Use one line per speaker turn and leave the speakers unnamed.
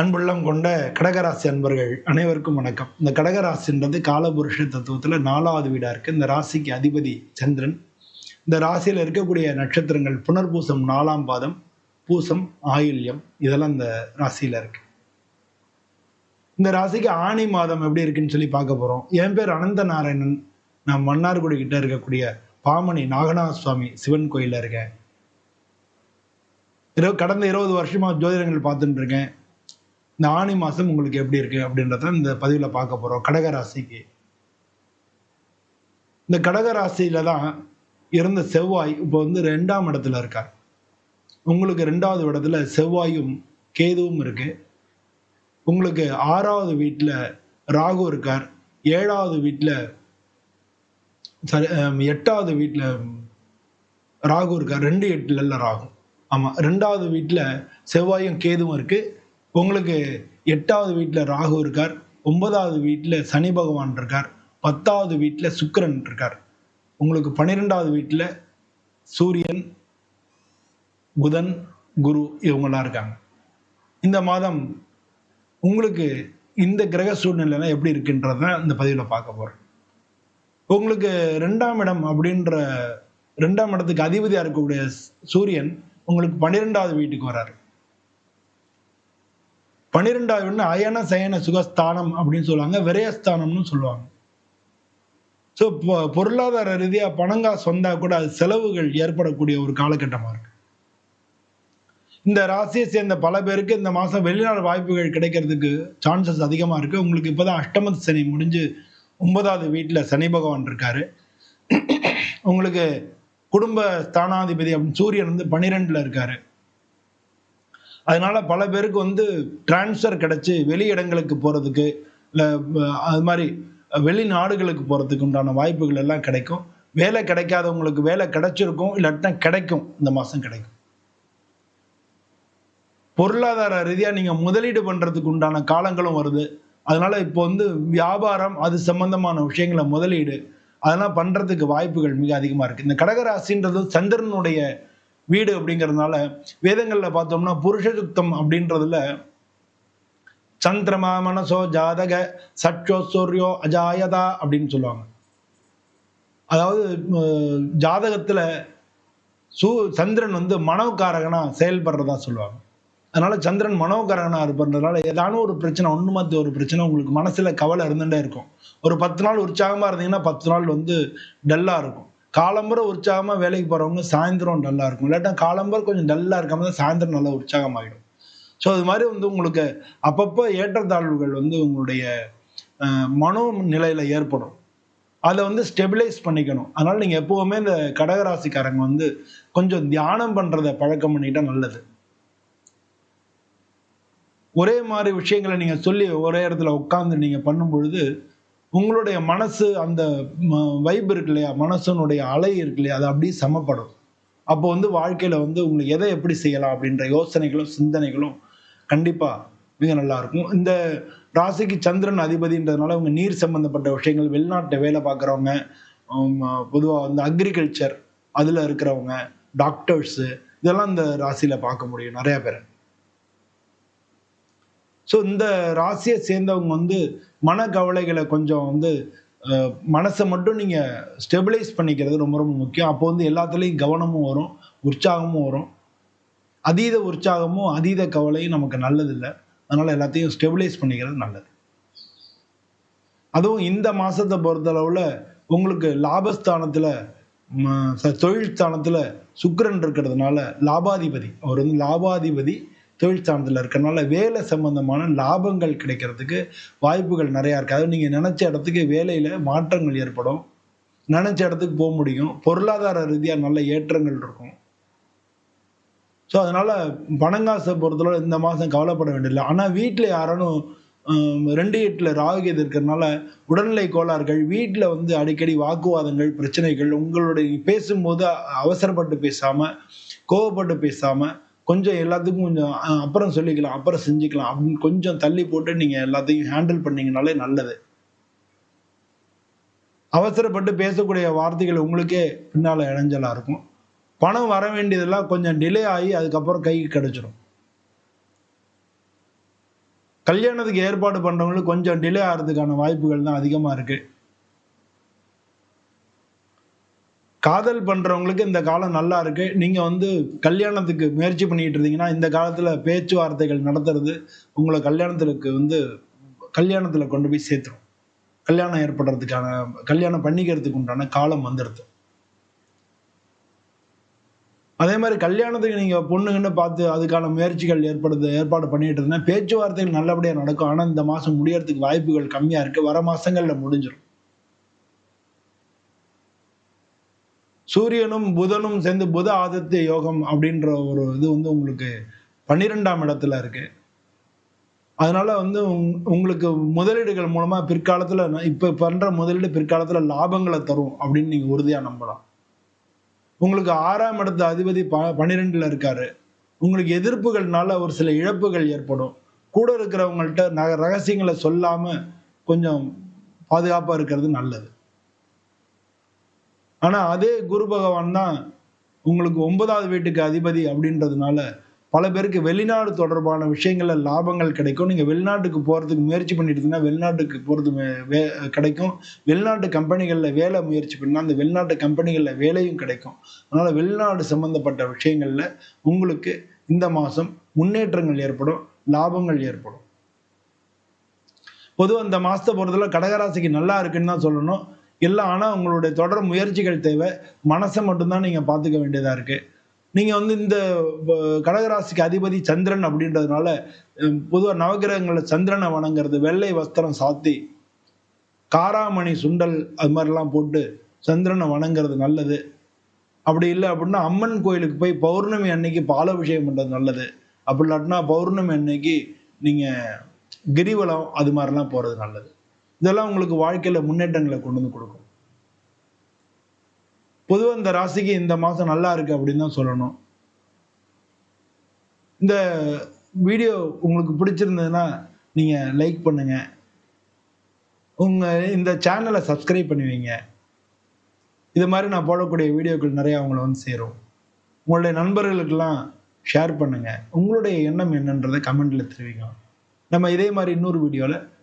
அன்புள்ளம் கொண்ட கடகராசி அன்பர்கள் அனைவருக்கும் வணக்கம். இந்த கடகராசின்றது காலபுருஷ தத்துவத்தில் நாலாவது வீடாக இருக்குது இந்த ராசிக்கு அதிபதி சந்திரன். இந்த ராசியில் இருக்கக்கூடிய நட்சத்திரங்கள் புனர்பூசம் நாலாம் பாதம் பூசம் ஆயுள்யம் இதெல்லாம் இந்த ராசியில் இருக்கு. இந்த ராசிக்கு ஆணி மாதம் எப்படி இருக்குன்னு சொல்லி பார்க்க போகிறோம் என் பேர் அனந்த நாராயணன் நான் மன்னார்குடி கிட்ட இருக்கக்கூடிய பாமணி நாகநாத சுவாமி சிவன் கோயிலில் இருக்கேன். இரவு கடந்த இருபது வருஷமாக ஜோதிடங்கள் பார்த்துட்டு இருக்கேன். இந்த ஆணி மாசம் உங்களுக்கு எப்படி இருக்கு அப்படின்றத இந்த பதிவுல பார்க்க போறோம். கடகராசிக்கு இந்த கடகராசியில தான் இருந்த செவ்வாய் இப்போ வந்து ரெண்டாம் இடத்துல இருக்கார். உங்களுக்கு ரெண்டாவது இடத்துல செவ்வாயும் கேதுவும் இருக்கு. உங்களுக்கு ஆறாவது வீட்டில் ராகு இருக்கார். ஏழாவது வீட்டில் சரி எட்டாவது வீட்டில் ராகு இருக்கார். ரெண்டு எட்டுல ராகு. ஆமாம் ரெண்டாவது வீட்டில் செவ்வாயும் கேதுவும் இருக்குது உங்களுக்கு எட்டாவது வீட்டில் ராகு இருக்கார். ஒன்பதாவது வீட்டில் சனி பகவான் இருக்கார். பத்தாவது வீட்டில் சுக்கரன் இருக்கார். உங்களுக்கு பன்னிரெண்டாவது வீட்டில் சூரியன் புதன் குரு இவங்களாம் இருக்காங்க. இந்த மாதம் உங்களுக்கு இந்த கிரக சூழ்நிலை எப்படி இருக்குன்றத இந்த பதிவில் பார்க்க போகிறோம் உங்களுக்கு ரெண்டாம் இடம் அப்படின்ற ரெண்டாம் இடத்துக்கு அதிபதியாக இருக்கக்கூடிய சூரியன் உங்களுக்கு பன்னிரெண்டாவது வீட்டுக்கு வராரு. பன்னிரெண்டாவது வீடுனா அயன சயன சுகஸ்தானம் அப்படின்னு சொல்லுவாங்க விரயஸ்தானம்னு சொல்லுவாங்க. ஸோ பொருளாதார ரீதியாக பணங்காசு வந்தா கூட அது செலவுகள் ஏற்படக்கூடிய ஒரு காலகட்டமாக இருக்கு. இந்த ராசியை சேர்ந்த பல பேருக்கு இந்த மாதம் வெளிநாடு வாய்ப்புகள் கிடைக்கிறதுக்கு சான்சஸ் அதிகமாக இருக்கு. உங்களுக்கு இப்போதான் அஷ்டமத்து சனி முடிஞ்சு ஒன்பதாவது வீட்டில் சனி பகவான் இருக்காரு. உங்களுக்கு குடும்ப ஸ்தானாதிபதி அப்படின்னு சூரியன் வந்து பன்னிரெண்டுல இருக்காரு. அதனால பல பேருக்கு வந்து டிரான்ஸ்ஃபர் கிடைச்சி வெளி இடங்களுக்கு போகிறதுக்கு இல்லை அது மாதிரி வெளிநாடுகளுக்கு போகிறதுக்கு உண்டான வாய்ப்புகள் எல்லாம் கிடைக்கும். வேலை கிடைக்காதவங்களுக்கு வேலை கிடைச்சிருக்கும் இல்லாட்டினா கிடைக்கும். இந்த மாதம் கிடைக்கும். பொருளாதார ரீதியாக நீங்கள் முதலீடு பண்ணுறதுக்கு உண்டான காலங்களும் வருது. அதனால இப்போ வந்து வியாபாரம் அது சம்பந்தமான விஷயங்களை முதலீடு அதெல்லாம் பண்ணுறதுக்கு வாய்ப்புகள் மிக அதிகமாக இருக்குது இந்த கடகராசின்றது சந்திரனுடைய வீடு அப்படிங்கிறதுனால வேதங்கள்ல பார்த்தோம்னா புருஷயுக்தம் அப்படின்றதுல சந்திரமா மனசோ ஜாதக சற்றோ சூரியோ அஜாயதா அப்படின்னு சொல்லுவாங்க. அதாவது ஜாதகத்துல சூ சந்திரன் வந்து மனோகாரகனா செயல்படுறதா சொல்லுவாங்க. அதனால சந்திரன் மனோகரகனா இருப்பதுனால ஏதான ஒரு பிரச்சனை ஒன்று மாற்றி ஒரு பிரச்சனை உங்களுக்கு மனசுல கவலை இருந்துட்டே இருக்கும். ஒரு பத்து நாள் உற்சாகமா இருந்தீங்கன்னா பத்து நாள் வந்து டல்லா இருக்கும். காலம்பரம் உற்சாகமாக வேலைக்கு போகிறவங்க சாயந்தரம் நல்லா இருக்கும். இல்லாட்டா காலம்பரம் கொஞ்சம் டல்லாக இருக்காம தான் சாயந்தரம் நல்லா உற்சாகமாகிடும் ஸோ அது மாதிரி வந்து உங்களுக்கு அப்பப்போ ஏற்றத்தாழ்வுகள் வந்து உங்களுடைய மனோ நிலையில் ஏற்படும். அதை வந்து ஸ்டெபிலைஸ் பண்ணிக்கணும். அதனால் நீங்கள் எப்போவுமே இந்த கடகராசிக்காரங்க வந்து கொஞ்சம் தியானம் பண்ணுறத பழக்கம் பண்ணிட்டா நல்லது. ஒரே மாதிரி விஷயங்களை நீங்கள் சொல்லி ஒரே இடத்துல உட்காந்து நீங்கள் பண்ணும் பொழுது உங்களுடைய மனசு அந்த வைப் இருக்கு இல்லையா? மனசனுடைய அலை இருக்கு இல்லையா? அது அப்படியே சமப்படும். அப்போ வந்து வாழ்க்கையில வந்து உங்களுக்கு எதை எப்படி செய்யலாம் அப்படின்ற யோசனைகளும் சிந்தனைகளும் கண்டிப்பா மிக நல்லா இருக்கும். இந்த ராசிக்கு சந்திரன் அதிபதின்றதுனால அவங்க நீர் சம்பந்தப்பட்ட விஷயங்கள் வெளிநாட்டை வேலை பார்க்குறவங்க பொதுவாக வந்து அக்ரிகல்ச்சர் அதில் இருக்கிறவங்க டாக்டர்ஸு இதெல்லாம் இந்த ராசியில் பார்க்க முடியும் நிறைய பேர். ஸோ இந்த ராசியை சேர்ந்தவங்க வந்து மனக்கவலைகளை கொஞ்சம் வந்து மனசை மட்டும் நீங்கள் ஸ்டெபிளைஸ் பண்ணிக்கிறது ரொம்ப ரொம்ப முக்கியம். அப்போ வந்து எல்லாத்துலேயும் கவனமும் வரும் உற்சாகமும் வரும். அதீத உற்சாகமும் அதீத கவலையும் நமக்கு நல்லதில்லை. அதனால் எல்லாத்தையும் ஸ்டெபிளைஸ் பண்ணிக்கிறது நல்லது. அதுவும் இந்த மாதத்தை பொறுத்தளவில் உங்களுக்கு லாபஸ்தானத்தில் தொழில் ஸ்தானத்தில் சுக்கரன் இருக்கிறதுனால லாபாதிபதி. அவர் வந்து லாபாதிபதி தொழில் ஸ்தானத்துல இருக்கிறனால வேலை சம்பந்தமான லாபங்கள் கிடைக்கிறதுக்கு வாய்ப்புகள் நிறையா இருக்குது அதாவது நீங்கள் நினச்ச இடத்துக்கு வேலையில் மாற்றங்கள் ஏற்படும். நினச்ச இடத்துக்கு போக முடியும். பொருளாதார ரீதியாக நல்ல ஏற்றங்கள் இருக்கும். ஸோ அதனால் பணங்காசை பொறுத்தளவு இந்த மாதம் கவலைப்பட வேண்டியதில்லை. ஆனால் வீட்டில் யாரானும் ரெண்டு எட்டில் ராகுகேது இருக்கிறதுனால உடல்நிலை கோளாறுகள் வீட்டில் வந்து அடிக்கடி வாக்குவாதங்கள் பிரச்சனைகள் உங்களுடைய பேசும்போது அவசரப்பட்டு பேசாமல் கோவப்பட்டு பேசாமல் கொஞ்சம் எல்லாத்துக்கும் கொஞ்சம் அப்புறம் சொல்லிக்கலாம் அப்புறம் செஞ்சுக்கலாம். அப்படின்னு கொஞ்சம் தள்ளி போட்டு நீங்க எல்லாத்தையும் ஹேண்டில் பண்ணீங்கனாலே நல்லது. அவசரப்பட்டு பேசக்கூடிய வார்த்தைகள் உங்களுக்கே பின்னால் இளைஞ்சலாக இருக்கும். பணம் வர வேண்டியதெல்லாம் கொஞ்சம் டிலே ஆகி அதுக்கப்புறம் கைக்கு கிடைச்சிடும் கல்யாணத்துக்கு ஏற்பாடு பண்ணுறவங்களுக்கு கொஞ்சம் டிலே ஆகிறதுக்கான வாய்ப்புகள் தான் அதிகமாக இருக்குது காதல் பண்றவங்களுக்கு இந்த காலம் நல்லா இருக்கு. நீங்க வந்து கல்யாணத்துக்கு முயற்சி பண்ணிட்டு இருந்தீங்கன்னா இந்த காலத்துல பேச்சுவார்த்தைகள் நடத்துறது உங்களை கல்யாணத்துக்கு வந்து கல்யாணத்துல கொண்டு போய் சேர்த்துரும். கல்யாணம் ஏற்படுறதுக்கான கல்யாணம் பண்ணிக்கிறதுக்கு உண்டான காலம் வந்துடுது அதே மாதிரி கல்யாணத்துக்கு நீங்க பொண்ணுங்கன்னு பார்த்து அதுக்கான முயற்சிகள் ஏற்படுது ஏற்பாடு பண்ணிட்டு இருந்தா பேச்சுவார்த்தைகள் நல்லபடியாக நடக்கும். ஆனால் இந்த மாசம் முடியறதுக்கு வாய்ப்புகள் கம்மியா இருக்கு. வர மாசங்கள்ல முடிஞ்சிடும் சூரியனும் புதனும் சேர்ந்து புத ஆதித்ய யோகம் அப்படின்ற ஒரு இது வந்து உங்களுக்கு பன்னிரெண்டாம் இடத்துல இருக்கு. அதனால வந்து உங்- உங்களுக்கு முதலீடுகள் மூலமா பிற்காலத்துல இப்ப பண்ற முதலீடு பிற்காலத்துல லாபங்களை தரும் அப்படின்னு நீங்க உறுதியா நம்பலாம். உங்களுக்கு ஆறாம் இடத்து அதிபதி ப பன்னிரெண்டுல இருக்காரு. உங்களுக்கு எதிர்ப்புகள்னால ஒரு சில இழப்புகள் ஏற்படும். கூட இருக்கிறவங்கள்ட்ட நக ரகசியங்களை சொல்லாம கொஞ்சம் பாதுகாப்பா இருக்கிறது நல்லது. ஆனா அதே குரு பகவான் தான் உங்களுக்கு ஒன்பதாவது வீட்டுக்கு அதிபதி அப்படின்றதுனால பல பேருக்கு வெளிநாடு தொடர்பான விஷயங்கள்ல லாபங்கள் கிடைக்கும். நீங்க வெளிநாட்டுக்கு போறதுக்கு முயற்சி பண்ணிட்டீங்கன்னா வெளிநாட்டுக்கு போறது வே- கிடைக்கும். வெளிநாட்டு கம்பெனிகள்ல வேலை முயற்சி பண்ணா அந்த வெளிநாட்டு கம்பெனிகள்ல வேலையும் கிடைக்கும். அதனால வெளிநாடு சம்பந்தப்பட்ட விஷயங்கள்ல உங்களுக்கு இந்த மாசம் முன்னேற்றங்கள் ஏற்படும் லாபங்கள் ஏற்படும். பொதுவாக இந்த மாசத்தை பொறுத்தவரை கடகராசிக்கு நல்லா இருக்குன்னு தான் சொல்லணும். இல்லை ஆனால் உங்களுடைய தொடர் முயற்சிகள் தேவை. மனசை மட்டும்தான் நீங்கள் பார்த்துக்க வேண்டியதாக இருக்குது நீங்கள் வந்து இந்த கடகராசிக்கு அதிபதி சந்திரன் அப்படின்றதுனால பொதுவாக நவகிரகங்களில் சந்திரனை வணங்குறது வெள்ளை வஸ்திரம் சாத்தி காராமணி சுண்டல் அது மாதிரிலாம் போட்டு சந்திரனை வணங்குறது நல்லது. அப்படி இல்லை அப்படின்னா அம்மன் கோயிலுக்கு போய் பௌர்ணமி அன்னைக்கு பாலாபிஷேகம் பண்ணுறது நல்லது. அப்படி இல்லாட்டினா பௌர்ணமி அன்னைக்கு நீங்கள் கிரிவலம் அது மாதிரிலாம் போகிறது நல்லது. இதெல்லாம் உங்களுக்கு வாழ்க்கையில முன்னேற்றங்களை கொண்டு வந்து கொடுக்கும். பொதுவாக இந்த ராசிக்கு இந்த மாசம் நல்லா இருக்கு அப்படின்னு தான் சொல்லணும். இந்த வீடியோ உங்களுக்கு பிடிச்சிருந்ததுன்னா நீங்க லைக் பண்ணுங்க. உங்க இந்த சேனலை சப்ஸ்கிரைப் பண்ணுவீங்க இது மாதிரி நான் போடக்கூடிய வீடியோக்கள் நிறைய அவங்கள வந்து சேரும். உங்களுடைய நண்பர்களுக்கெல்லாம் ஷேர் பண்ணுங்க. உங்களுடைய எண்ணம் என்னன்றதை கமெண்ட்ல தெரிவிங்க நம்ம இதே மாதிரி இன்னொரு வீடியோவில்